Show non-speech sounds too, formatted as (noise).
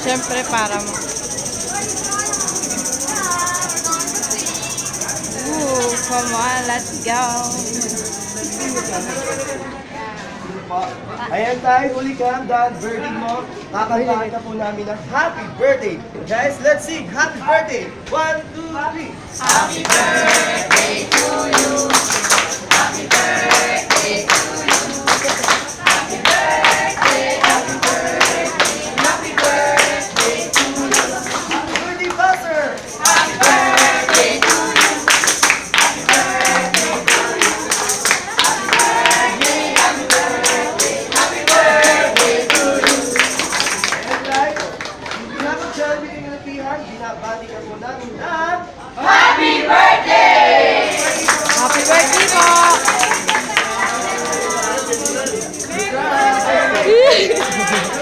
Siyempre, para mo. Ooh, come on, let's go. Ayan tayo, huli ka, dahil birthday mo. Kakantahin na po namin ng happy birthday. Guys, let's sing happy birthday. One, two, three. Birthday binabati ka po namin ng Happy birthday po! Go! (laughs)